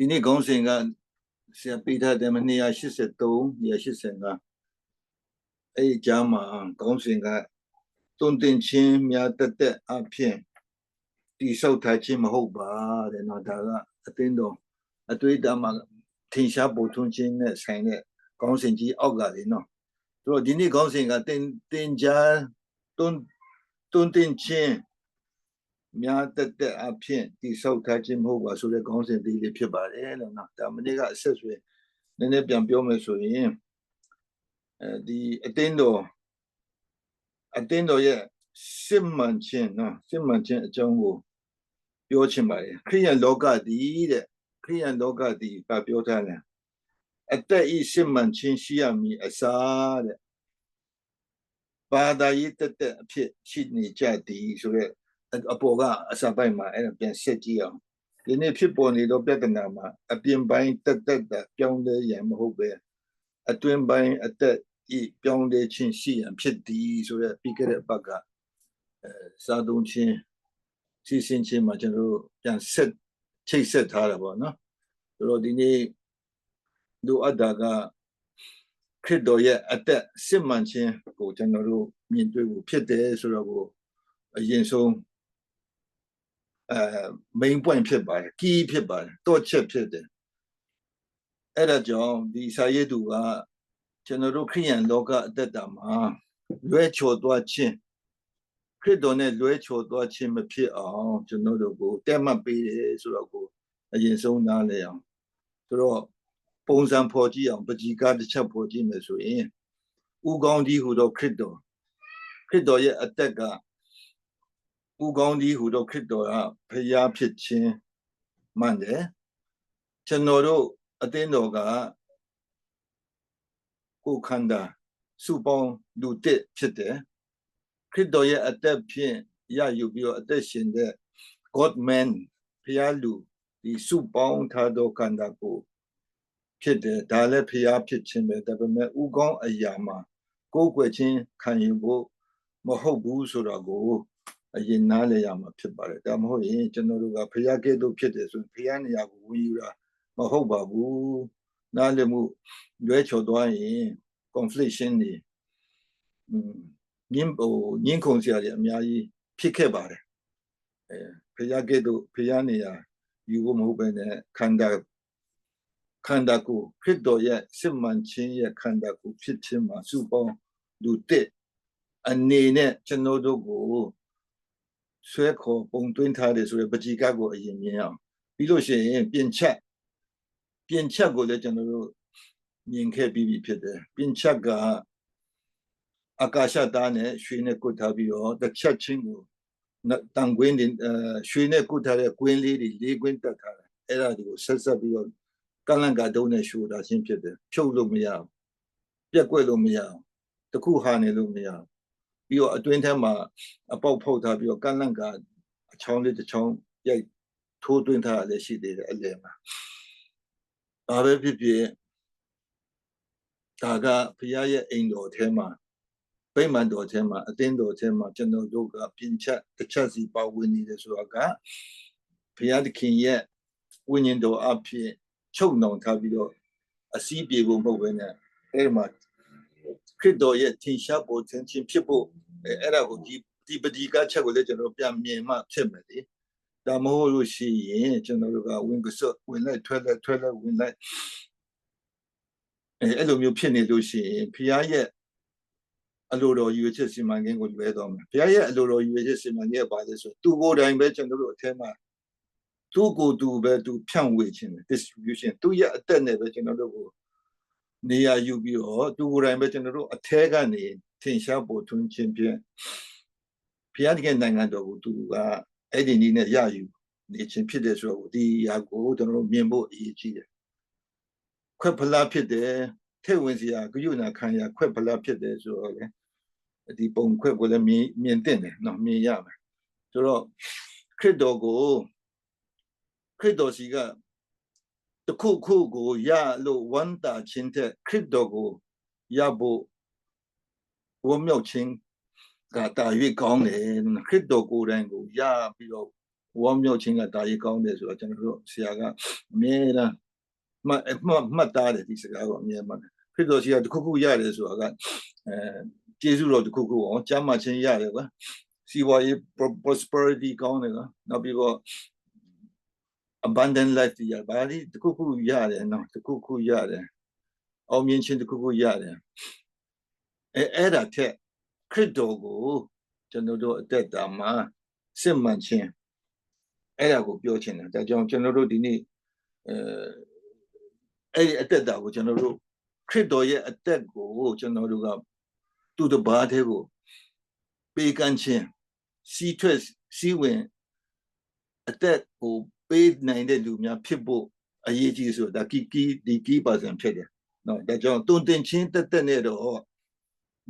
ဒီနေ့ခေါင်းစဉ်ကဆရာပေးထားတယ်မ283 285အဲ့ဒီကြားမှာခေါင်းစဉ်ကတွန်းတင်ချင်းများတက်တက်အဖြစ်တိဆောက်ထားခြင်းမဟုတ်ပါတဲ့နော်ဒါကအသင်းတော်အတွေ့အကြုံမှာထင်ရှားပေါ်ထွန်းခြင်းနဲ့ဆိုင်တဲ့ခေါင်းစဉ်ကြီးအောက်ကလေနော်ဆိုတော့ဒီနေ့ခေါင်းစဉ်ကတင်တင်ကြားတွန်းတွန်းတင်ချင်း များတက်တက်အဖြစ်တိဆောက်ထားခြင်းမဟုတ်ပါဆိုတဲ့ခေါင်းစဉ်လေးဖြစ်ပါတယ်လို့နော်ဒါမနေ့ကအဆက်ဆွေနည်းနည်းပြန်ပြောမယ်ဆိုရင်အဲဒီအတင်းတော်အတင်းတော်ရဲ့စစ်မှန်ခြင်းနော်စစ်မှန်ခြင်းအကြောင်းကိုပြောချင်ပါတယ်ခရိယန်လောကတည်တဲ့ခရိယန်လောကတည်ကပြောထားတယ်အသက်ဤစစ်မှန်ခြင်းရှိရမည်အစားတဲ့ဘာသာရေးတက်တက်အဖြစ်ရှိနေကြသည်ဆိုရက် အပေါ်ကအစပိုင်းမှာအဲ့ဒါပြန်ဆက်ကြည့်အောင်ဒီနေ့ဖြစ်ပေါ်နေသောပြဿနာမှာအပြင်ပိုင်းတက်တက်တာပြောင်းလဲရန်မဟုတ်ပဲအတွင်းပိုင်းအသက်ဤပြောင်းလဲခြင်းရှိရန်ဖြစ်သည်ဆိုရက်ပြီးခဲ့တဲ့ဘက်ကအဲစာသုံးခြင်းစီစဉ်ခြင်းမှာကျွန်တော်တို့ပြန်ဆက်ချိတ်ဆက်ထားတာပေါ့နော်ဆိုတော့ဒီနေ့တို့အပ်တာကခရစ်တော်ရဲ့အသက်စစ်မှန်ခြင်းကိုကျွန်တော်တို့မြင်တွေ့ဖို့ဖြစ်တယ်ဆိုတော့ကိုအရင်ဆုံး အဲ main point ဖြစ်ပါတယ် key ဖြစ်ပါတယ်တော့ချက်ဖြစ်တယ်အဲ့ဒါကြောင့်ဒီစာရေးသူကကျွန်တော်တို့ခရိယန်လောကအသက်တာမှာလွဲချော်သွားခြင်းခရစ်တော်နဲ့လွဲချော်သွားခြင်းမဖြစ်အောင်ကျွန်တော်တို့ကိုတက်မှတ်ပေးတယ်ဆိုတော့ကိုအရင်ဆုံးနားလည်အောင်ဆိုတော့ပုံစံဖော်ကြည့်အောင်ပကြီကားတစ်ချက်ဖော်ကြည့်မယ်ဆိုရင်ဥကောင်းကြီးဟူသောခရစ်တော်ခရစ်တော်ရဲ့အသက်က ဥကောင်းကြီးဟူသောခရစ်တော်ကဖျားဖြစ်ခြင်းမှန်တယ်ကျွန်တော်တို့အသင်းတော်ကကိုခန္ဓာစုပေါင်းလူတစ်ဖြစ်တယ်ခရစ်တော်ရဲ့အသက်ဖြင့်ရယူပြီးတော့အသက်ရှင်တဲ့ God man ဖျားလူဒီစုပေါင်းထားသောခန္ဓာကို ဖြစ်တယ်ဒါလည်းဖျားဖြစ်ခြင်းပဲဒါပေမဲ့ဥကောင်းအရာမှာကိုယ်ွယ်ခြင်းခံယူဖို့မဟုတ်ဘူးဆိုတော့ကို အရင်နားလည်ရမှာဖြစ်ပါတယ်ဒါမဟုတ်ရင်ကျွန်တော်တို့ကဖျားကဲ့သို့ဖြစ်တယ်ဆိုရင်ဖျားနေရာကိုဝင်ယူတာမဟုတ်ပါဘူးနားလည်မှုလွဲချော်သွားရင် confliction တွေညင်းဟိုညင်းခုန်စရာတွေအများကြီးဖြစ်ခဲ့ပါတယ်အဲဖျားကဲ့သို့ဖျားနေရာယူဖို့မဟုတ်ပဲနဲ့ခန္ဓာခန္ဓာကိုယ်ခရစ်တော်ရဲ့စစ်မှန်ခြင်းရဲ့ခန္ဓာကိုယ်ဖြစ်ခြင်းမှာစုပေါင်းလူတစ်အနေနဲ့ကျွန်တော်တို့ကို ဆွဲခေါ်ပုံသွင်းထားတယ်ဆိုရယ်ပကြီကကိုအရင်မြင်အောင်ပြီးလို့ရှိရင်ပြင်ချက်ပြင်ချက်ကိုလည်းကျွန်တော်တို့မြင်ခဲ့ပြီးပြီဖြစ်တယ်ပြင်ချက်ကအကာရှသားနဲ့ရွှေနဲ့ကုတ်ထားပြီးတော့တစ်ချက်ချင်းကိုတန်ကွင်းတွေရွှေနဲ့ကုတ်ထားတဲ့ကွင်းလေးတွေလေးကွင်းတက်ထားတယ်အဲ့ဒါတွေကိုဆက်ဆက်ပြီးတော့ကလန်ကတုံးနဲ့ရှို့တာချင်းဖြစ်တယ်ဖြုတ်လို့မရအောင်ပြက်ကွက်လို့မရအောင်တခုဟာနေလို့မရအောင် ပြီးတော့အတွင်းထဲမှာအပေါက်ဖုတ်ထားပြီးတော့ကလန်ကအချောင်းလေးတစ်ချောင်းရိုက်ထိုးသွင်းထားရလည်းရှိသေးတယ်အလယ်မှာဘာပဲဖြစ်ဖြစ်ဒါကဘုရားရဲ့အိမ်တော်ထဲမှာဗိမာန်တော်ထဲမှာအသင်းတော်ထဲမှာကျွန်တော်တို့ကပြင်ချက်တစ်ချက်စီပါဝင်နေတယ်ဆိုတာကဘုရားသခင်ရဲ့ဝိညာဉ်တော်အဖြစ်ချုပ်နှောင်ထားပြီးတော့အစည်းပြေဖို့မဟုတ်ဘဲနဲ့အဲ့ဒီမှာ ခရစ်တော်ရဲ့ထင်ရှားပေါ်ခြင်းချင်းဖြစ်ဖို့အဲ့ဒါကိုဒီဒီပဒီကချက်ကိုလည်းကျွန်တော်ပြန်မြင်မှဖြစ်မယ်လေဒါမဟုတ်လို့ရှိရင်ကျွန်တော်တို့ကဝင်ကစောဝင်လိုက်ထွက်လိုက်ထွက်လိုက်ဝင်လိုက်အဲအဲ့လိုမျိုးဖြစ်နေလို့ရှိရင်ဖခင်ရဲ့အလိုတော်ယူချက်စီမံကိန်းကိုလွဲတော့မယ်ဘုရားရဲ့အလိုတော်ယူချက်စီမံကိန်းကဘာလဲဆိုသူကိုယ်တိုင်ပဲကျွန်တော်တို့အထက်မှာသူ့ကိုယ်သူပဲသူဖြန့်ဝေခြင်း distribution သူရဲ့အသက်နဲ့ပဲကျွန်တော်တို့ကို နေရာယူပြီးတော့သူကိုယ်တိုင်ပဲကျွန်တော်တို့အထဲကနေထင်ရှားပေါ်ထွန်းခြင်းဖြင့်ဘုရားတကယ်နိုင်ငံတော်ကိုသူကအဲ့ဒီနည်းနဲ့ရယူနေခြင်းဖြစ်တယ်ဆိုတော့ဒီရာကိုကျွန်တော်တို့မြင်ဖို့အရေးကြီးတယ်ခွက်ဖလားဖြစ်တယ်ထဲ့ဝင်စရာဂယုဏခံရခွက်ဖလားဖြစ်တယ်ဆိုတော့လေဒီပုံခွက်ကိုလည်းမြင်မြင်တင်တယ်နော်မြင်ရမယ်ဆိုတော့ခရစ်တော်ကိုခရစ်တော်စီက တခုခုကိုရလို့ဝမ်းတာခြင်းတဲ့ခရစ်တော်ကိုရဖို့ဝမ်းမြောက်ခြင်းကတာ၍ကောင်းတယ်ခရစ်တော်ကိုယ်တိုင်ကိုရပြီးတော့ဝမ်းမြောက်ခြင်းကဒါကြီးကောင်းတယ်ဆိုတော့ကျွန်တော်တို့ဆရာကအမြဲတမ်းမှတ်မှတ်မှတ်သားတယ်ဒီစကားကိုအမြဲမှတ်တယ်ခရစ်တော်ရှိကတစ်ခုခုရတယ်ဆိုတာကအဲကျေးဇူးတော်တစ်ခုခုအောင်ကျမ်းမာခြင်းရတယ်ကွာစီးပွားရေး prosperity ကောင်းတယ်ကွာနောက်ပြီးတော့ abundant life ရပါလိတစ်ခုခုရတယ်နော်တစ်ခုခုရတယ်အောင်မြင်ခြင်းတစ်ခုခုရတယ်အဲအဲ့ဒါထက်ခရစ်တော်ကိုကျွန်တော်တို့အသက်တာမှာစစ်မှန်ခြင်းအဲ့ဒါကိုပြောချင်တယ်ဒါကြောင့်ကျွန်တော်တို့ဒီနေ့အဲအဲ့ဒီအသက်တာကိုကျွန်တော်တို့ခရစ်တော်ရဲ့အသက်ကိုကျွန်တော်တို့ကသူ့တပါးတဲ့ကိုပေးကမ်းခြင်းစီးထွက်စီးဝင်အသက်ကို ပေးနိုင်တဲ့လူများဖြစ်ဖို့အရေးကြီးဆိုတာကီကီဒီကီပါစံဖြစ်တယ်နော်ဒါကြောင့်တုံတင်ချင်းတက်တက်နဲ့တော့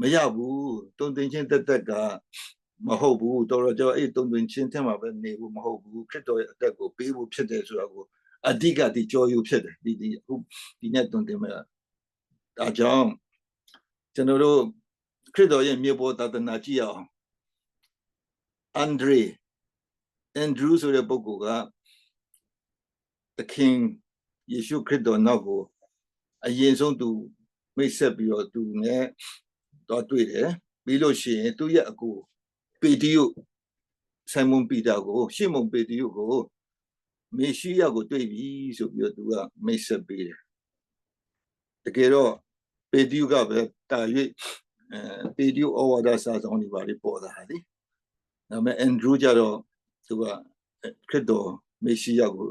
မရဘူးတုံတင်ချင်းတက်တက်ကမဟုတ်ဘူးတော်တော်ကြောအဲ့တုံတင်ချင်းထဲမှာပဲနေဘူးမဟုတ်ဘူးခရစ်တော်ရဲ့အသက်ကိုပေးဖို့ဖြစ်တယ်ဆိုတာကိုအဓိကဒီကြောယူဖြစ်တယ်ဒီဒီအခုဒီနေ့တုံတင်မှာဒါကြောင့်ကျွန်တော်တို့ခရစ်တော်ရဲ့မြေပေါ်သာသနာကြည့်အောင်အန်ဒရီအန်ဒရူးဆိုတဲ့ပုဂ္ဂိုလ်က သခင်ယေရှုခရစ်တော်နောက်ကိုအရင်ဆုံးသူမိတ်ဆက်ပြီးတော့သူနဲ့တော့တွေ့တယ်ပြီးလို့ရှိရင်သူ့ရဲ့အကူပေတရုဆိုင်မွန်ပီတာကိုရှေမုန်ပေတရုကိုမေရှိယကိုတွေ့ပြီဆိုပြီးတော့သူကမိတ်ဆက်ပေးတယ်တကယ်တော့ပေတရုကပဲတာ၍အဲပေတရုဩဝါဒစာဆောင်တွေပါလေပေါ်တာလေဒါပေမဲ့အန်ဒရူးကြတော့သူကခရစ်တော်မေရှိယကို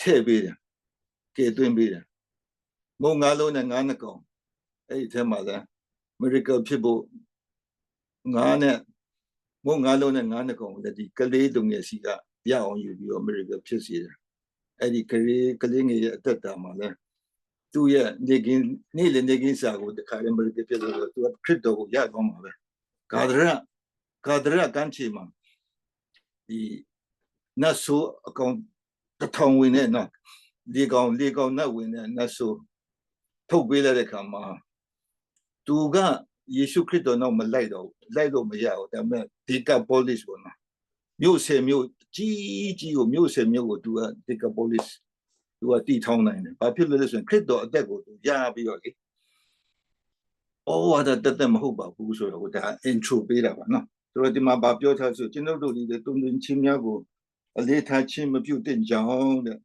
ထည့်ပေးတယ်ကဲသွင်းပေးတယ်မုံငါးလုံးနဲ့ငါးနှစ်ကောင်အဲ့ဒီထဲမှာလဲ miracle ဖြစ်ဖို့ငါးနဲ့မုံငါးလုံးနဲ့ငါးနှစ်ကောင်လည်းဒီကလေးတုံငယ်စီကရအောင်ယူပြီးတော့ miracle ဖြစ်စေတယ်အဲ့ဒီကလေးကလေးငယ်ရဲ့အသက်တာမှာလဲသူ့ရဲ့နေကင်းနေ့လည်းနေကင်းစာကိုတခါလည်း miracle ဖြစ်လို့သူကခရစ်တော်ကိုရသွားမှာပဲကာဒရကာဒရကန်းချီမှာဒီနတ်ဆိုးအကောင် တထောင်ဝင်တဲ့နော်လေကောင်လေကောင်နတ်ဝင်တဲ့နတ်ဆိုထုတ်ပေးလိုက်တဲ့ခါမှာသူကယေရှုခရစ်တော်နောက်မလိုက်တော့လိုက်တော့မရဘူးဒါပေမဲ့ဒီကပိုလစ်ပေါ့နော်မြို့ဆယ်မြို့ကြီးကြီးကိုမြို့ဆယ်မြို့ကိုသူကဒီကပိုလစ်သူကတီထောင်းနိုင်တယ်ဘာဖြစ်လို့လဲဆိုရင်ခရစ်တော်အသက်ကိုသူရပြီးတော့လေအော်ဝါဒတက်တက်မဟုတ်ပါဘူးဆိုတော့ဒါ intro ပေးတာပါနော်ဆိုတော့ဒီမှာဘာပြောထားဆိုကျွန်တော်တို့ဒီတုံတွင်ချင်းများကို အလေးထားခြင်းမပြုတ်တဲ့ကြောင်းတဲ့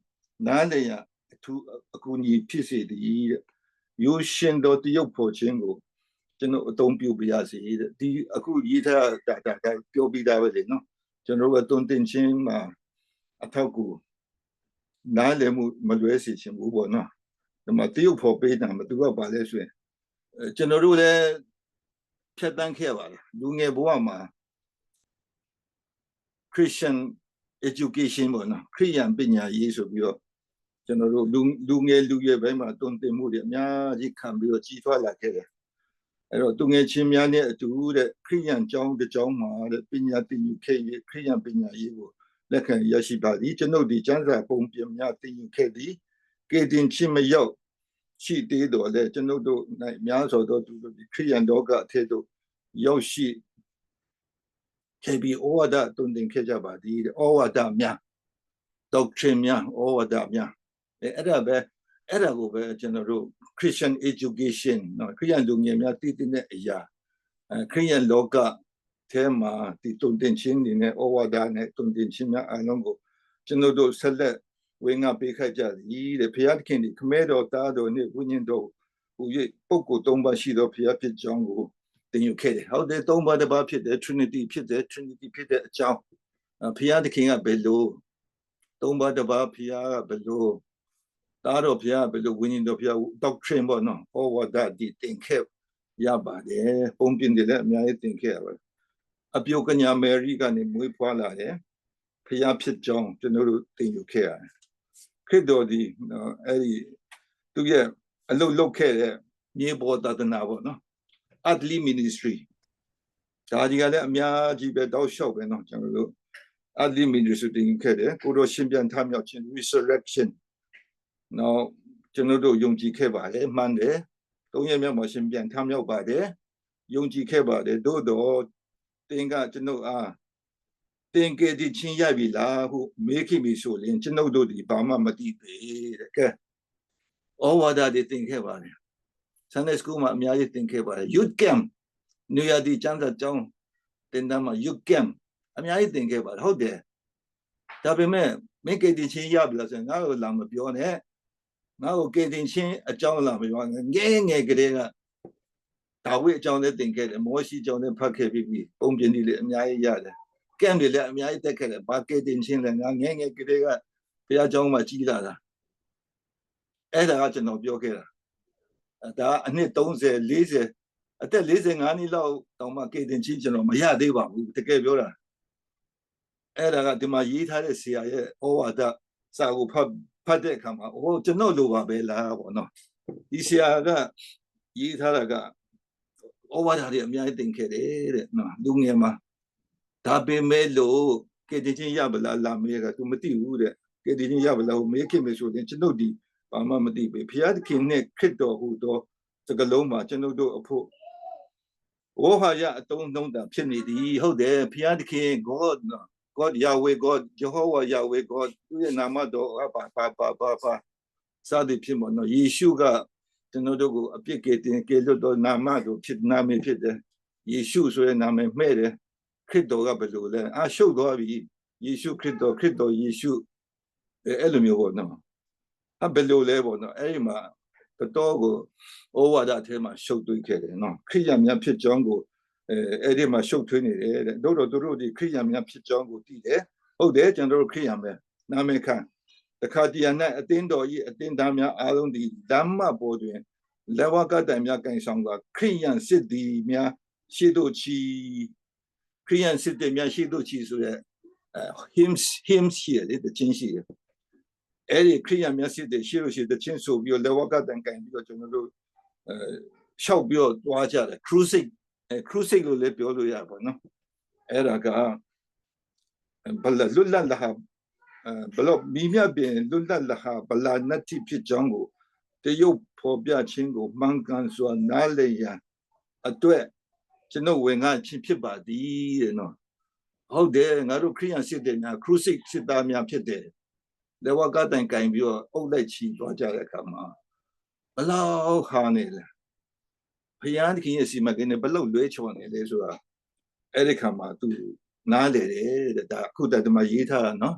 နားလေရအထူးအကူအညီဖြစ်စေသည်တဲ့ရိုးရှင်တော်တရုပ်ဖို့ခြင်းကိုကျွန်တော်အသုံးပြုပြရစီတဲ့ဒီအခုရေးထားတာတာပြောပြီးသားပဲလေနော်ကျွန်တော်တို့ကတုံတင်ချင်းမှာအထောက်ကူနားလည်မှုမလွဲစေချင်ဘူးပေါ့နော်ဒီမှာတရုပ်ဖို့ပေးတာမသူကပါလဲဆိုရင်ကျွန်တော်တို့လည်းဖြတ်တန်းခဲ့ပါလေလူငယ်ဘဝမှာ Christian education ပေါ့နော်ခရိယန်ပညာရေးဆိုပြီးတော့ကျွန်တော်တို့လူလူငယ်လူရွယ်ဘက်မှာတုံတင်မှုတွေအများကြီးခံပြီးတော့ကြီးထွားလာခဲ့တယ်အဲ့တော့သူငယ်ချင်းများနဲ့အတူတဲ့ခရိယန်ကျောင်းတစ်ကျောင်းမှာတဲ့ပညာသင်ယူခဲ့ရခရိယန်ပညာရေးကိုလက်ခံရရှိပါသည်ကျွန်ုပ်ဒီကျမ်းစာပုံပြင်များသင်ယူခဲ့သည်ကေတင်ချင်းမရောက်ရှိသေးတော်လဲကျွန်ုပ်တို့၌များစွာသောသူတို့ဒီခရိယန်တော်ကအထက်တို့ရောက်ရှိ ခဲ့ပြီးဩဝါဒတုံတင်ခဲ့ကြပါသည်တဲ့ဩဝါဒများ doctrine များဩဝါဒများအဲအဲ့ဒါပဲအဲ့ဒါကိုပဲကျွန်တော်တို့ Christian education နော်ခရိယန်လူငယ်များတည်တည်တဲ့အရာအဲခရိယန်လောကထဲမှာဒီတုံတင်ခြင်းတွေနဲ့ဩဝါဒနဲ့တုံတင်ခြင်းများအလုံးကိုကျွန်တော်တို့ဆက်လက်ဝင်းငါပေးခတ်ကြသည်တဲ့ဘုရားသခင်ဒီခမဲတော်သားတော်နဲ့ဝိညာဉ်တော်ဟူ၍ပုဂ္ဂိုလ်၃ပါးရှိသောဘုရားဖြစ်ကြောင်းကို သင်ယူခဲ့တယ်ဟုတ်တယ်သုံးပါးတစ်ပါးဖြစ်တယ် Trinity ဖြစ်တယ် Trinity ဖြစ်တဲ့အကြောင်းဘုရားသခင်ကဘယ်လိုသုံးပါးတစ်ပါးဘုရားကဘယ်လိုတားတော်ဘုရားဘယ်လိုဝိညာဉ်တော်ဘုရား doctrine ပေါ့နော်ဟောဝါဒဒီသင်ခဲ့ရပါတယ်ပုံပြင်တယ်လည်းအများကြီးသင်ခဲ့ရပါတယ်အပြုတ်ကညာမယ်ရီကနေမွေးဖွားလာတယ်ဘုရားဖြစ်ကြောင်းကျွန်တော်တို့သင်ယူခဲ့ရတယ်ခရစ်တော်ဒီအဲ့ဒီသူရဲ့အလုတ်လုတ်ခဲ့တဲ့မြေပေါ်သာသနာပေါ့နော် ugly ministry ဒါကြီးကလည်းအများကြီးပဲတောက်လျှောက်ပဲเนาะကျွန်တော်တို့ ugly ministry တင်ခဲ့တယ်ကိုတော့ရှင်ပြန်ထမြောက်ခြင်း resurrection နောက်ကျွန်တော်တို့ယုံကြည်ခဲ့ပါတယ်မှန်တယ်သုံးရမြောက်မှာရှင်ပြန်ထမြောက်ပါတယ်ယုံကြည်ခဲ့ပါတယ်သို့တော့တင်ကကျွန်တော်အားတ သင်္ကေတချင်းရပြီလားဟုမေးခင်ပြီဆိုရင်ကျွန်ုပ်တို့ဒီဘာမှမသိသေးတဲ့ကဲဩဝါဒတွေသင်ခဲ့ပါတယ် Sunday school မှာအများကြီးသင်ခဲ့ပါတယ် youth camp နေရာဒီကျမ်းစာကျောင်းတင်တမ်းမှာ youth camp အများကြီးသင်ခဲ့ပါတယ်ဟုတ်တယ်ဒါပေမဲ့မင်းကေတင်ချင်းရပြီလားဆိုရင်ငါ့ကိုလာမပြောနဲ့ငါ့ကိုကေတင်ချင်းအကြောင်းလာမပြောငယ်ငယ်ကလေးကဒါဝိအကြောင်းလည်းသင်ခဲ့တယ်မောရှိအကြောင်းလည်းဖတ်ခဲ့ပြီးပြီပုံပြင်ဒီလည်းအများကြီးရတယ်ကမ်တွေလည်းအများကြီးတက်ခဲ့တယ်ဘာကေတင်ချင်းလည်းငါငယ်ငယ်ကလေးကဘုရားကျောင်းမှာကြီးလာတာအဲ့ဒါကကျွန်တော်ပြောခဲ့တာ ဒါအနှစ်30 40အသက်45နှစ်လောက်တောင်မှကေတင်ချင်းကျွန်တော်မရသေးပါဘူးတကယ်ပြောတာအဲ့ဒါကဒီမှာရေးထားတဲ့ဆရာရဲ့ဩဝါဒစာကိုဖတ်ဖတ်တဲ့အခါမှာဟိုကျွန်တော်လိုပါပဲလားပေါ့နော်ဒီဆရာကရေးထားတာကဩဝါဒတွေအများကြီးသင်ခဲ့တယ်တဲ့နော်လူငယ်မှာဒါပေမဲ့လို့ကေတင်ချင်းရပါလားလာမေးကသူမသိဘူးတဲ့ကေတင်ချင်းရပါလားဟိုမေးခင်မယ်ဆိုရင်ကျွန်တော်ဒီ ဘာမှမသိဘူးဘုရားသခင်နဲ့ခရစ်တော်ဟူသောစကလုံးမှာကျွန်တော်တို့အဖို့ဝေါဟာရအတုံးနှုံးတာဖြစ်နေသည်ဟုတ်တယ်ဘုရားသခင် God God Yahweh God Jehovah Yahweh God သူရဲ့နာမတော်အပါပါပါပါပါစသည်ဖြစ်မနော်ယေရှုကကျွန်တော်တို့ကိုအပြစ်ကယ်တင်ကယ်လွတ်တော်နာမတော်ဖြစ်နာမည်ဖြစ်တယ်ယေရှုဆိုတဲ့နာမည်မှဲ့တယ်ခရစ်တော်ကဘယ်လိုလဲအရှုပ်သွားပြီယေရှုခရစ်တော်ခရစ်တော်ယေရှုအဲ့လိုမျိုးပေါ့နော် အဘယ်လိုလဲပေါ့နော်အဲ့ဒီမှာတော်ကိုဩဝါဒအထဲမှာရှုပ်သွင်းခဲ့တယ်နော်ခရိယာများဖြစ်ကြောင်းကိုအဲအဲ့ဒီမှာရှုပ်ထွေးနေတယ်တဲ့တို့တော့တို့ဒီခရိယာများဖြစ်ကြောင်းကိုသိတယ်ဟုတ်တယ်ကျွန်တော်တို့ခရိယာမယ်နာမည်ခံတခါတည်းနဲ့အတင်းတော်ကြီးအတင်းသားများအားလုံးဒီဓမ္မပေါ်တွင်လက်ဝကတိုင်များကင်ဆောင်ကခရိယန်စစ်သည်များရှိတို့ချီခရိယန်စစ်သည်များရှိတို့ချီဆိုတဲ့အဲ hymns hymns ရှိတယ်တဲ့ချင်းရှိတယ် အဲ့ဒီခရိယာမျက်စိတွေရှိလို့ရှိတဲ့ချင်းဆိုပြီးတော့လက်ဝကတန်ကန်ပြီးတော့ကျွန်တော်တို့အဲလျှောက်ပြီးတော့တွားကြတယ် cruising အဲ cruising လို့လည်းပြောလို့ရပါတော့အဲ့ဒါကဘလလွတ်လပ်လာဘလော့မိမြပင်လွတ်လပ်လာဘလာနတိဖြစ်ကြောင်းကိုတရုတ်ဖော်ပြခြင်းကိုမှန်ကန်စွာနားလည်ရန်အတွက်ကျွန်တော်ဝင်ငါချင်းဖြစ်ပါသည်တဲ့နော်ဟုတ်တယ်ငါတို့ခရိယန်စစ်တဲ့ညာ cruising စစ်သားများဖြစ်တယ် လက်ဝကတိုင်ကင်ပြီးတော့အုပ်လိုက်ချီသွားကြတဲ့အခါမှာဘလောက်ဟာနေလဲဘုရားသခင်ရဲ့စီမံကိန်းနဲ့ဘလောက်လွဲချော်နေလဲဆိုတာအဲ့ဒီခါမှာသူနားလေတယ်တဲ့ဒါအခုတည်းမှာရေးထားတာနော်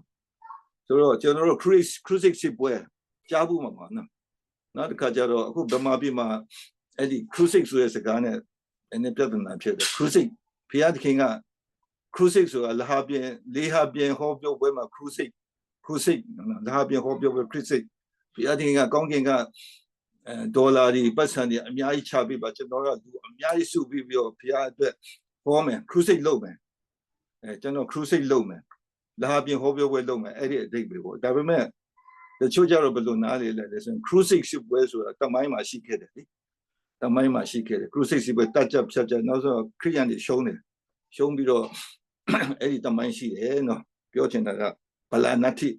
ဆိုတော့ကျွန်တော်တို့ cruise cruise ပွဲကြားဘူးမှာပါနော်နောက်တစ်ခါကျတော့အခုဗမာပြည်မှာအဲ့ဒီ cruise ဆိုတဲ့စကားနဲ့အနေပြဿနာဖြစ်တယ် cruise ဘုရားသခင်က cruise ဆိုတာလဟာပြင်လေးဟာပြင်ဟောပြောပွဲမှာ cruise ခရုစိတ်ဒါဟာပြန်ဟောပြောပဲခရစ်စိတ်ဘုရားသခင်ကကောင်းကင်ကအဲဒေါ်လာတွေပတ်စံတွေအများကြီးချပေးပါကျွန်တော်ကလူအများကြီးစုပြီးပြီးတော့ဘုရားအတွက်ဟောမယ်ခရုစိတ်လုပ်မယ်အဲကျွန်တော်ခရုစိတ်လုပ်မယ်လာပြင်ဟောပြောပွဲလုပ်မယ်အဲ့ဒီအတိတ်ပဲပေါ့ဒါပေမဲ့တချို့ကြတော့ဘယ်လိုနားလေလဲလဲဆိုရင်ခရုစိတ်ရှိပွဲဆိုတာတမိုင်းမှာရှိခဲ့တယ်လေတမိုင်းမှာရှိခဲ့တယ်ခရုစိတ်ရှိပွဲတတ်ချက်ဖြတ်ချက်နောက်ဆိုခရိယန်တွေရှုံးတယ်ရှုံးပြီးတော့အဲ့ဒီတမိုင်းရှိတယ်နော်ပြောချင်တာက ဗလာနတိ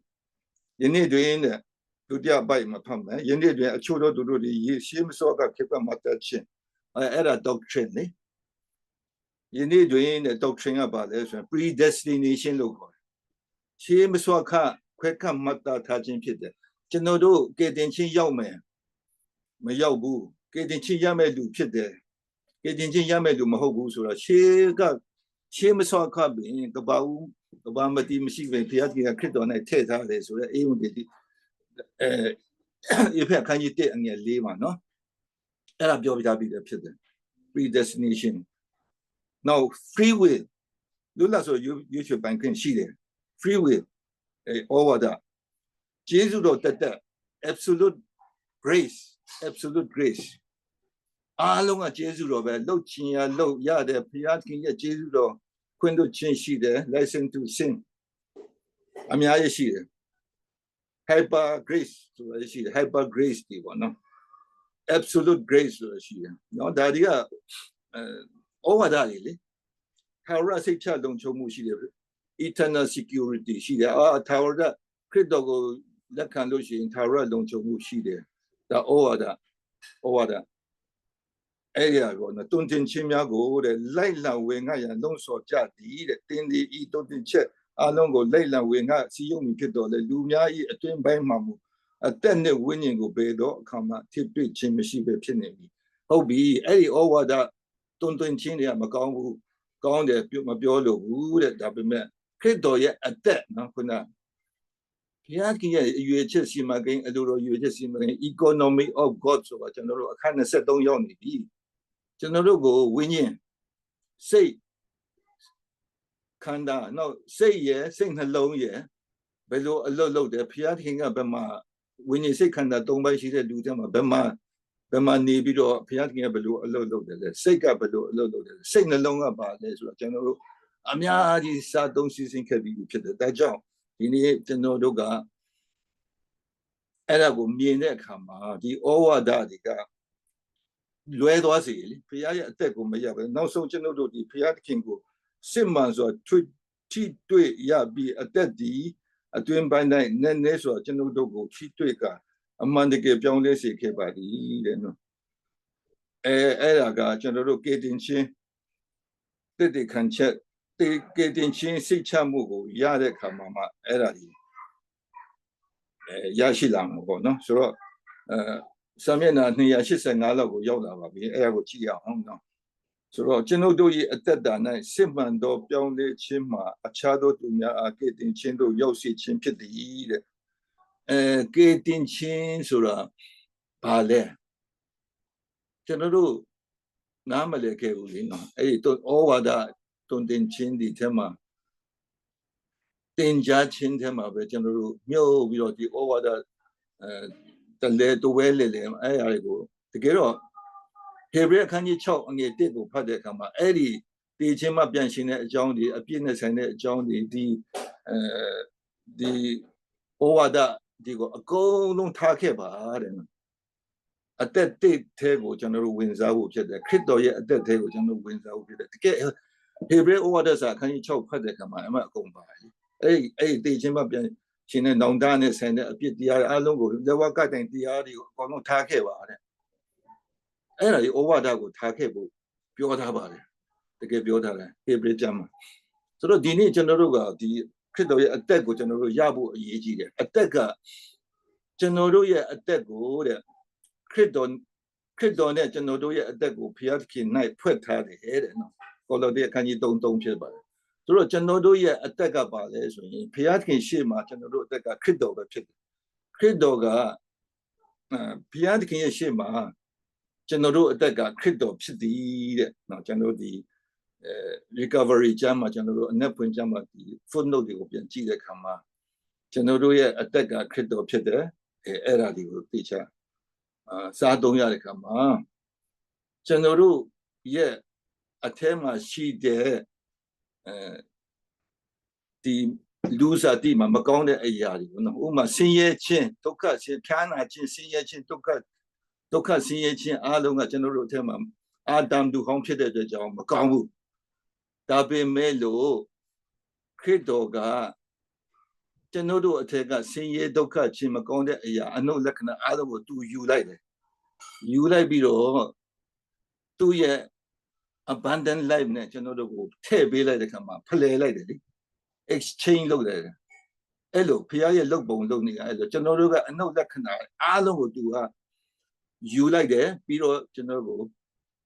ယနေ့တွင်တဲ့ဒုတိယပိုက်မှာဖတ်မယ်ယနေ့တွင်အချို့သောသူတို့ဒီယေရှုမစောကခေတ်ကမှတ်တဲ့ချင်းအဲအဲ့ဒါ doctrine လေယနေ့တွင်တဲ့ doctrine ကပါလဲဆိုရင် predestination လို့ခေါ်တယ်ရှေးမစောကခွဲကမှတ်တာထားခြင်းဖြစ်တယ်ကျွန်တော်တို့ကယ်တင်ချင်းရောက်မယ်မရောက်ဘူးကယ်တင်ချင်းရမယ့်လူဖြစ်တယ်ကယ်တင်ချင်းရမယ့်လူမဟုတ်ဘူးဆိုတော့ရှေးကရှေးမစောကပင်ကပဦး ကဘာမတိမရှိပဲဘုရားကြီးကခရစ်တော်နဲ့ထည့်ထားတယ်ဆိုတော့အေဝံဂေလိအဲအဖေခန်းကြီးတဲ့အငယ်လေးပါနော်အဲ့ဒါပြောပြထားပြီးတယ်ဖြစ်တယ် predestination now free will လူလာဆိုရွရွချွေပိုင်ခွင့်ရှိတယ် free will အဲ over the ကျေးဇူးတော်တက်တက် absolute grace absolute grace အားလုံးကကျေးဇူးတော်ပဲလှုပ်ချင်ရလှုပ်ရတယ်ဘုရားခင်ရဲ့ကျေးဇူးတော် ခွင့်တို့ချင်းရှိတယ် license to sin အများကြီးရှိတယ် hyper grace ဆိုတာရှိတယ် hyper grace ဒီပေါ့နော် absolute grace ဆိုတာရှိတယ်နော်ဒါတွေကအဲဩဝါဒတွေလေထာဝရစိတ်ချလုံခြုံမှုရှိတယ် eternal security ရှိတယ်အာထာဝရခရစ်တော်ကိုလက်ခံလို့ရှိရ င်ထာဝရလုံခြုံမှုရှိတယ်ဒါဩဝါဒဩဝါဒအဲ့ဒီကောနော်တွင်တင်ချင်းများကိုတဲ့လိုက်လံဝင်ငါရန်လုံးစော်ကြသည်တဲ့တင်းဒီဤတွင်တင်ချက်အလုံးကိုလိတ်လံဝင်ငါစီယုံမီဖြစ်တော်လေလူများဤအတွင်းပိုင်းမှာမူအသက်နဲ့ဝိညာဉ်ကိုပေတော့အခါမှာထိတွေ့ခြင်းမရှိပဲဖြစ်နေပြီဟုတ်ပြီအဲ့ဒီဩဝါဒတွန်တွင်ချင်းတွေကမကောင်းဘူးကောင်းတယ်ပြောမပြောလို့ဘူးတဲ့ဒါပေမဲ့ခရစ်တော်ရဲ့အသက်နော်ခုနဘုရားကြီးရဲ့အရွေချက်စီမကိန်းအလိုတော်ရွေချက်စီမကိန်း economy of god ဆိုတာကျွန်တော်တို့အခန်း23ရောက်နေပြီ ကျွန်တော်တို့ကိုဝိညာဉ်စိတ်ခန္ဓာနောက်စိတ်ရဲ့စိတ်နှလုံးရဲ့ဘယ်လိုအလုပ်လုပ်တယ်ဘုရားခင်ကဘယ်မှာဝိညာဉ်စိတ်ခန္ဓာ၃ပါးရှိတဲ့လူတွေမှာဘယ်မှာဘယ်မှာနေပြီးတော့ဘုရားခင်ကဘယ်လိုအလုပ်လုပ်တယ်လဲစိတ်ကဘယ်လိုအလုပ်လုပ်တယ်လဲစိတ်နှလုံးကပါလဲဆိုတော့ကျွန်တော်တို့အများကြီးစာသုံးစီစဉ်ခဲ့ပြီးဖြစ်တယ်ဒါကြောင့်ဒီနေ့ကျွန်တော်တို့ကအဲ့ဒါကိုမြင်တဲ့အခါမှာဒီဩဝါဒတွေက လွဲသွားစေလေဘုရားရဲ့အသက်ကိုမရပဲနောက်ဆုံးကျွန်တော်တို့ဒီဘုရားသခင်ကိုစစ်မှန်စွာထွေထိတွေ့ရပြီးအသက်ဒီအတွင်းပိုင်းတိုင်းနည်းနည်းစွာကျွန်တော်တို့ကိုထိတွေ့ကအမှန်တကယ်ပြောင်းလဲစေခဲ့ပါသည်တဲ့နော်အဲအဲ့ဒါကကျွန်တော်တို့ကေတင်ချင်းတည်တည်ခံချက်တေကေတင်ချင်းစိတ်ချမှုကိုရတဲ့ခါမှာမှအဲ့ဒါဒီအဲရရှိလာမှာပေါ့နော်ဆိုတော့အဲ စာမျက်နှာ285လောက်ကိုရောက်လာပါပြီအဲ့ဒါကိုကြည့်ရအောင်နော်ဆိုတော့ကျွန်ုပ်တို့၏အသက်တာ၌စစ်မှန်သောပြောင်းလဲခြင်းမှာအခြားသောသူများအားကေတင်ခြင်းတို့ရောက်စေခြင်းဖြစ်သည်တဲ့အဲကေတင်ခြင်းဆိုတာဘာလဲကျွန်တော်တို့နားမလည်ခဲ့ဘူးလေနော်အဲ့ဒီဩဝါဒတွင်တင်ခြင်းဒီထဲမှာတင်ကြားခြင်းထဲမှာပဲကျွန်တော်တို့မြုပ်ပြီးတော့ဒီဩဝါဒအဲ တလဲတဝဲလေလေအဲ့အရာတွေကိုတကယ်တော့ဟေဘရဲအခန်းကြီး6အငယ်1ကိုဖတ်တဲ့အခါမှာအဲ့ဒီတည်ခြင်းမှပြန်ရှင်တဲ့အကြောင်းတွေအပြည့်နဲ့ဆိုင်တဲ့အကြောင်းတွေဒီအဲဒီဩဝါဒဒီကိုအကုန်လုံးထားခဲ့ပါတဲ့နော်အသက်တစ်သေးကိုကျွန်တော်တို့ဝင်စားဖို့ဖြစ်တယ်ခရစ်တော်ရဲ့အသက်သေးကိုကျွန်တော်တို့ဝင်စားဖို့ဖြစ်တယ်တကယ်ဟေဘရဲဩဝါဒစာအခန်းကြီး6ဖတ်တဲ့အခါမှာအမှအကုန်ပါလေအဲ့အဲ့တည်ခြင်းမှပြန် ရှင်တဲ့နောင်တနဲ့ဆိုင်တဲ့အပြစ်တရားအလုံးကိုလက်ဝကတိုင်တရားတွေကိုအကုန်လုံးထားခဲ့ပါတဲ့အဲ့ဒါဒီဩဝါဒကိုထားခဲ့ဖို့ပြောထားပါတယ်တကယ်ပြောထားတယ်ဟေဘရဲကျမ်းမှာဆိုတော့ဒီနေ့ကျွန်တော်တို့ကဒီခရစ်တော်ရဲ့အသက်ကိုကျွန်တော်တို့ရဖို့အရေးကြီးတယ်အသက်ကကျွန်တော်တို့ရဲ့အသက်ကိုတဲ့ခရစ်တော်ခရစ်တော်နဲ့ကျွန်တော်တို့ရဲ့အသက်ကိုဘုရားသခင်၌ဖွက်ထားတယ်တဲ့နော်ကောလောသဲအခန်းကြီး3 3ဖြစ်ပါတယ် ဆိုတော့ကျွန်တော်တို့ရဲ့အသက်ကပါလဲဆိုရင်ဘုရားသခင်ရှေ့မှာကျွန်တော်တို့အသက်ကခရစ်တော်ပဲဖြစ်တယ်ခရစ်တော်ကဘုရားသခင်ရဲ့ရှေ့မှာကျွန်တော်တို့အသက်ကခရစ်တော်ဖြစ်သည်တဲ့နော်ကျွန်တော်ဒီအဲ recovery ကျမ်းမှာကျွန်တော်တို့အနက်ဖွင့်ကျမ်းမှာဒီ footnote တွေကိုပြန်ကြည့်တဲ့အခါမှာကျွန်တော်တို့ရဲ့အသက်ကခရစ်တော်ဖြစ်တယ်အဲအဲ့ဒါဒီကိုသိချအာစားသုံးရတဲ့အခါမှာကျွန်တော်တို့ရဲ့အထဲမှာရှိတဲ့ အဲဒီလူစားတိမှာမကောင်းတဲ့အရာတွေကိုနော်ဥပမာဆင်းရဲခြင်းဒုက္ခဆင်းဖြားနာခြင်းဆင်းရဲခြင်းဒုက္ခဒုက္ခဆင်းရဲခြင်းအားလုံးကကျွန်တော်တို့အထက်မှာအာတမ်ဒုဟောင်းဖြစ်တဲ့အတွက်ကြောင့်မကောင်းဘူးဒါပေမဲ့လို့ခရစ်တော်ကကျွန်တော်တို့အထက်ကဆင်းရဲဒုက္ခခြင်းမကောင်းတဲ့အရာအနုလက္ခဏာအားလုံးကိုသူယူလိုက်တယ်ယူလိုက်ပြီးတော့သူ့ရဲ့ abundant life နဲ့ကျွန်တော်တို့ကိုထည့်ပေးလိုက်တဲ့ခါမှာဖလှယ်လိုက်တယ်လေ exchange လုပ်တယ်အဲ့လိုဖခင်ရဲ့လုပ်ပုံလုပ်နေတာအဲ့လိုကျွန်တော်တို့ကအနုလက္ခဏာအားလုံးကိုသူကယူလိုက်တယ်ပြီးတော့ကျွန်တော်ကို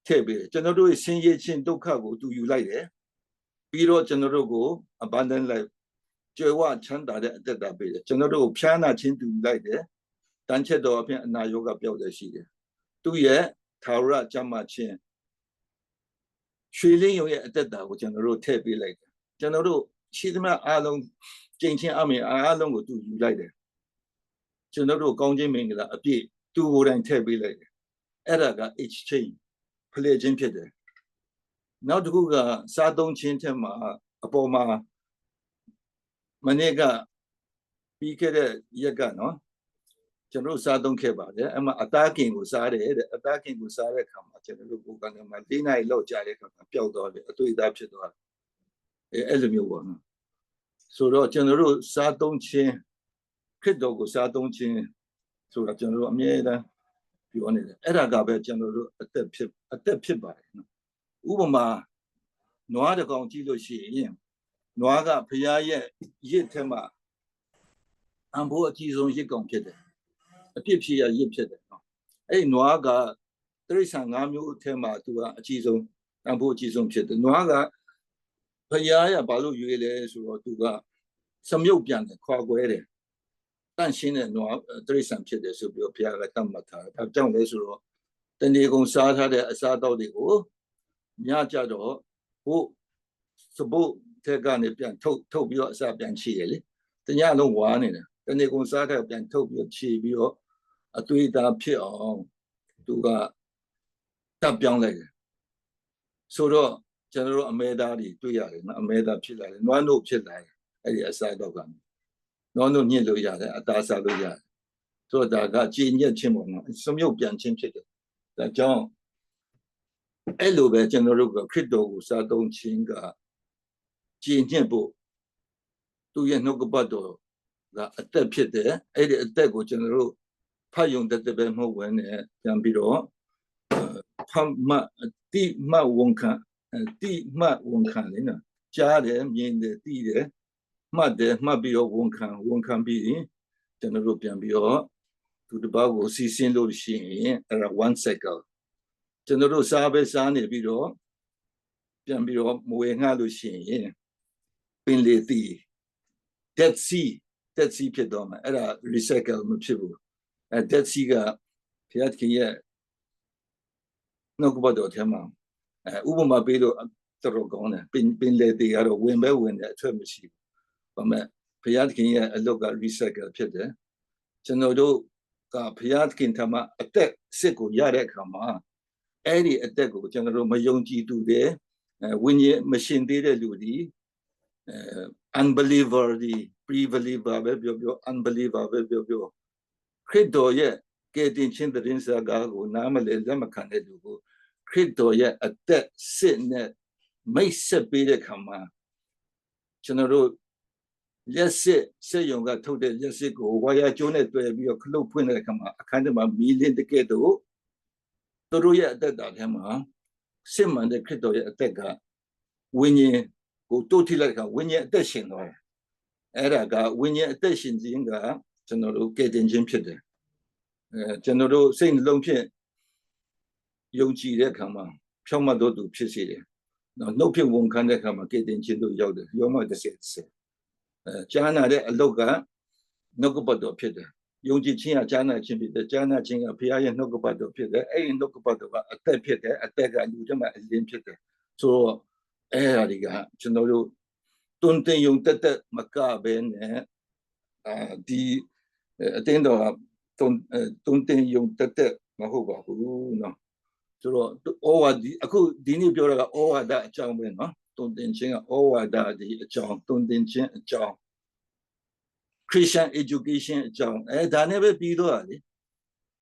ထည့်ပေးတယ်ကျွန်တော်တို့ရဲ့ဆင်းရဲခြင်းဒုက္ခကိုသူယူလိုက်တယ်ပြီးတော့ကျွန်တော်တို့ကို abundant life ကြွယ်ဝချမ်းသာတဲ့အသက်တာပေးတယ်ကျွန်တော်တို့ကိုဖြားနာခြင်းသူယူလိုက်တယ်တန်ချက်တော်အပြင်အနာရောဂါပျောက်တယ်ရှိတယ်သူရဲ့သာရကျမ်းမာခြင်း ရွှေလင်းရုံရဲ့အသက်တာကိုကျွန်တော်တို့ထည့်ပေးလိုက်တယ်ကျွန်တော်တို့ရှိသမျှအားလုံးကြင်ချင်းအမြင်အားလုံးကိုသူယူလိုက်တယ်ကျွန်တော်တို့ကောင်းခြင်းမင်္ဂလာအပြည့်သူကိုယ်တိုင်ထည့်ပေးလိုက်တယ်အဲ့ဒါက exchange ဖလှယ်ခြင်းဖြစ်တယ်နောက်တစ်ခုကစားသုံးခြင်းထက်မှာအပေါ်မှာမနေ့ကပြီးခဲ့တဲ့ရက်ကနော် ကျွန်တော်စားသုံးခဲ့ပါတယ်အမှအသားကင်ကိုစားတယ်တဲ့အသားကင်ကိုစားတဲ့အခါမှာကျွန်တော်တို့ကိုယ်ကလည်းမ၄နိုင်လောက်ကြာတဲ့အခါမှာပျောက်သွားတယ်အသွေးသားဖြစ်သွားတယ်အဲအဲ့လိုမျိုးပေါ့နော်ဆိုတော့ကျွန်တော်တို့စားသုံးခြင်းခရစ်တော်ကိုစားသုံးခြင်းဆိုတော့ကျွန်တော်တို့အမြဲတမ်းပြောနေတယ်အဲ့ဒါကပဲကျွန်တော်တို့အသက်ဖြစ်အသက်ဖြစ်ပါတယ်နော်ဥပမာနွားတကောင်ကြည့်လို့ရှိရင်နွားကဖရာရဲ့ရစ်ထဲမှာအံဖို့အကြီးဆုံးရစ်ကောင်ဖြစ်တယ် အပြစ်ဖြစ်ရရစ်ဖြစ်တယ်နော်အဲ့ဒီနွားကတိရစ္ဆာန်၅မျိုးအထဲမှာသူကအကြီးဆုံးအံဖို့အကြီးဆုံးဖြစ်တယ်နွားကဖရာရဘာလို့ရွေးလဲဆိုတော့သူကစမြုပ်ပြန်တယ်ခွာခွဲတယ်တန့်ရှင်းတဲ့နွားတိရစ္ဆာန်ဖြစ်တယ်ဆိုပြီးတော့ဖရာကတတ်မှတ်ထားတယ်ဒါကြောင့်လဲဆိုတော့တဏီကုံစားထားတဲ့အစားအသောက်တွေကိုညကြတော့ဟိုစပုတ်ထက်ကနေပြန်ထုတ်ထုတ်ပြီးတော့အစားပြန်ချီရလေတညလုံးဝါနေတယ်တဏီကုံစားတဲ့ပြန်ထုတ်ပြီးတော့ချီပြီးတော့ အသွေးသားဖြစ်အောင်သူကတပ်ပြောင်းလိုက်တယ်ဆိုတော့ကျွန်တော်တို့အမဲသားတွေတွေ့ရတယ်နော်အမဲသားဖြစ်လာတယ်နွားနို့ဖြစ်လာတယ်အဲ့ဒီအစားတော့ကနွားနို့ညှစ်လို့ရတယ်အသားစားလို့ရတယ်ဆိုတော့ဒါကကြည်ညက်ခြင်းပေါ့နော်စမြုပ်ပြန်ခြင်းဖြစ်တယ်ဒါကြောင့်အဲ့လိုပဲကျွန်တော်တို့ကခရစ်တော်ကိုစားသုံးခြင်းကကြည်ညက်ဖို့သူရဲ့နှုတ်ကပတ်တော်ကအသက်ဖြစ်တယ်အဲ့ဒီအသက်ကိုကျွန်တော်တို့ ဖတ်ယုံတတ်တဲ့ပဲမဟုတ်ဘဲနဲ့ပြန်ပြီးတော့ဖတ်မှအတိမှဝန်ခံအတိမှဝန်ခံလေနော်ကြားတယ်မြင်တယ်သိတယ်မှတ်တယ်မှတ်ပြီးတော့ဝန်ခံဝန်ခံပြီးရင်ကျွန်တော်တို့ပြန်ပြီးတော့သူတစ်ပါးကိုစီစဉ်လို့ရှိရင်အဲ့ဒါ one cycle ကျွန်တော်တို့စားပဲစားနေပြီးတော့ပြန်ပြီးတော့မဝေငှလို့ရှိရင်ပင်လေတီ dead sea dead sea ဖြစ်တော့မှာအဲ့ဒါ recycle မဖြစ်ဘူး အဲ dead sea ကဖျက်ခင်ရဲ့နှုတ်ကပတ်တော်ထဲမှာအဲဥပမာပေးလို့တော်တော်ကောင်းတယ်ပင်ပင်လေတီကတော့ဝင်ပဲဝင်တယ်အထွက်မရှိဘူးဘာမဲ့ဖျက်ခင်ရဲ့အလုပ်က recycle ဖြစ်တယ်ကျွန်တော်တို့ကဖျက်ခင်ထမအသက်စစ်ကိုရတဲ့အခါမှာအဲ့ဒီအသက်ကိုကျွန်တော်တို့မယုံကြည်သူတွေအဲဝိညာဉ်မရှင်သေးတဲ့လူတွေအဲ unbeliever ဒီ pre-believer ပဲပြောပြော unbeliever ပဲပြောပြော ခရစ်တော်ရဲ့ကယ်တင်ခြင်းတဲ့စကားကိုနားမလည်လက်မခံတဲ့လူကိုခရစ်တော်ရဲ့အသက်စစ်နဲ့မိတ်ဆက်ပေးတဲ့ခါမှာကျွန်တော်တို့လက်စစ်စေယုံကထုတ်တဲ့လက်စစ်ကိုဝါယာကျိုးနဲ့တွေ့ပြီးတော့ခလုတ်ဖွင့်တဲ့အခါမှာအခန်းထဲမှာမီလင်းတကယ်တော့သူတို့ရဲ့အသက်တာထဲမှာစစ်မှန်တဲ့ခရစ်တော်ရဲ့အသက်ကဝိညာဉ်ကိုတိုးထိလိုက်တဲ့အခါဝိညာဉ်အသက်ရှင်သွားတယ်အဲ့ဒါကဝိညာဉ်အသက်ရှင်ခြင်းက ကျွန်တော်တို့ကယ်တင်ခြင်းဖြစ်တယ်အဲကျွန်တော်တို့စိတ်နှလုံးဖြင့်ယုံကြည်တဲ့အခါမှာဖြောင့်မတ်တော်သူဖြစ်စေတယ်နော်နှုတ်ဖြင့်ဝန်ခံတဲ့အခါမှာကယ်တင်ခြင်းတို့ရောက်တယ်ယောမ30 30အဲကြားနာတဲ့အလုတ်ကနှုတ်ကပတ်တော်ဖြစ်တယ်ယုံကြည်ခြင်းကကြားနာခြင်းဖြစ်တယ်ကြားနာခြင်းကဘုရားရဲ့နှုတ်ကပတ်တော်ဖြစ်တယ်အဲ့ဒီနှုတ်ကပတ်တော်ကအသက်ဖြစ်တယ်အသက်ကလူတွေမှာအလင်းဖြစ်တယ်ဆိုတော့အဲ့ဒါတွေကကျွန်တော်တို့တွန်းတင်ယုံတက်တက်မကဘဲနဲ့အာဒီ အတင်းတော်ကတုံတုံတင်ယုံတက်တက်မဟုတ်ပါဘူးနော်ဆိုတော့ဩဝါဒီအခုဒီနေ့ပြောတာကဩဝါဒအကြောင်းပဲနော်တုံတင်ခြင်းကဩဝါဒဒီအကြောင်းတုံတင်ခြင်းအကြောင်း Christian education အကြောင်းအဲဒါနဲ့ပဲပြီးတော့လေ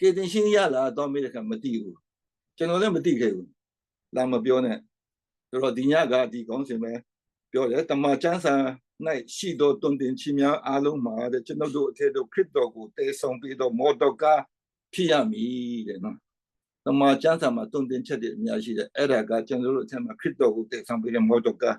ကေတင်ရှင်းရလားတော့မေးတဲ့ခါမသိဘူးကျွန်တော်လည်းမသိခဲ့ဘူးလာမပြောနဲ့ဆိုတော့ဒီညကဒီကောင်းစင်ပဲပြောတယ်တမချန်းဆန် ရှိသောတုန်တင်ချီများအားလုံးမှာတဲ့ကျွန်တော်တို့အထက်တို့ခရစ်တော်ကိုတည်ဆောင်ပြီးတော့မော်တော်ကားဖြစ်ရမည်တဲ့နော်တမန်ကျမ်းစာမှာတုန်တင်ချက်တွေအများရှိတယ်အဲ့ဒါကကျွန်တော်တို့အထက်မှာခရစ်တော်ကိုတည်ဆောင်ပြီးတဲ့မော်တော်ကား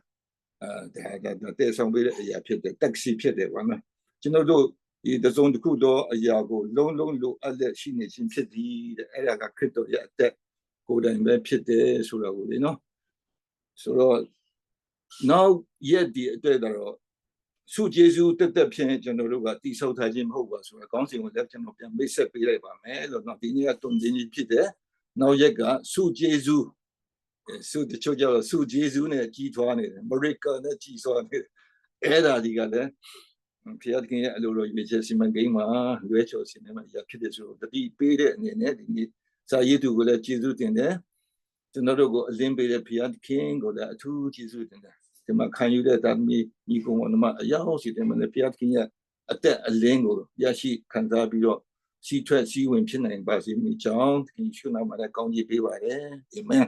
အဲဒါကတည်ဆောင်ပြီးတဲ့အရာဖြစ်တယ်တက်ဆီဖြစ်တယ်ဘာလို့ကျွန်တော်တို့ဒီတစုံတစ်ခုသောအရာကိုလုံးလုံးလိုအပ်လက်ရှိနေခြင်းဖြစ်သည်တဲ့အဲ့ဒါကခရစ်တော်ရဲ့အသက်ကိုယ်တိုင်ပဲဖြစ်တယ်ဆိုတာကိုလေနော်ဆိုတော့နောက်ရက်ဒီအတွက်တော့ စုကျေစုတက်တက်ဖြင့်ကျွန်တော်တို့ကတိဆောက်ထားခြင်းမဟုတ်ပါဆိုတော့ကောင်းစဉ်ကိုလည်းကျွန်တော်ပြန်မိတ်ဆက်ပေးလိုက်ပါမယ်လို့နော်ဒီနေ့ကတုံတင်ကြီးဖြစ်တယ်နောက်ရက်ကစုကျေစုစုတချို့ကျတော့စုကျေစုနဲ့ကြီးထွားနေတယ်မရိကာနဲ့ကြီးထွားနေတယ်အဲ့ဒါဒီကလည်းဖျက်ခင်ရဲ့အလိုလိုရွေးချယ်စီမံကိန်းမှာလွဲချော်စင်နေမှာရဖြစ်တဲ့ဆိုတော့တတိပေးတဲ့အနေနဲ့ဒီနေ့စာရေးသူကိုလည်းကျေးဇူးတင်တယ်ကျွန်တော်တို့ကိုအလင်းပေးတဲ့ဖျက်ခင်ကိုလည်းအထူးကျေးဇူးတင်တယ် ဒီမှာခံယူတဲ့တာမီညီကောင်မမအရောက်စီတယ်မလည်းဖျက်ခင်ရဲ့အသက်အလင်းကိုရရှိခံစားပြီးတော့စီထွက်စီဝင်ဖြစ်နိုင်ပါစေမိကြောင်းဒီရှုနာမှာလည်းကောင်းကြီးပေးပါတယ်အာမင်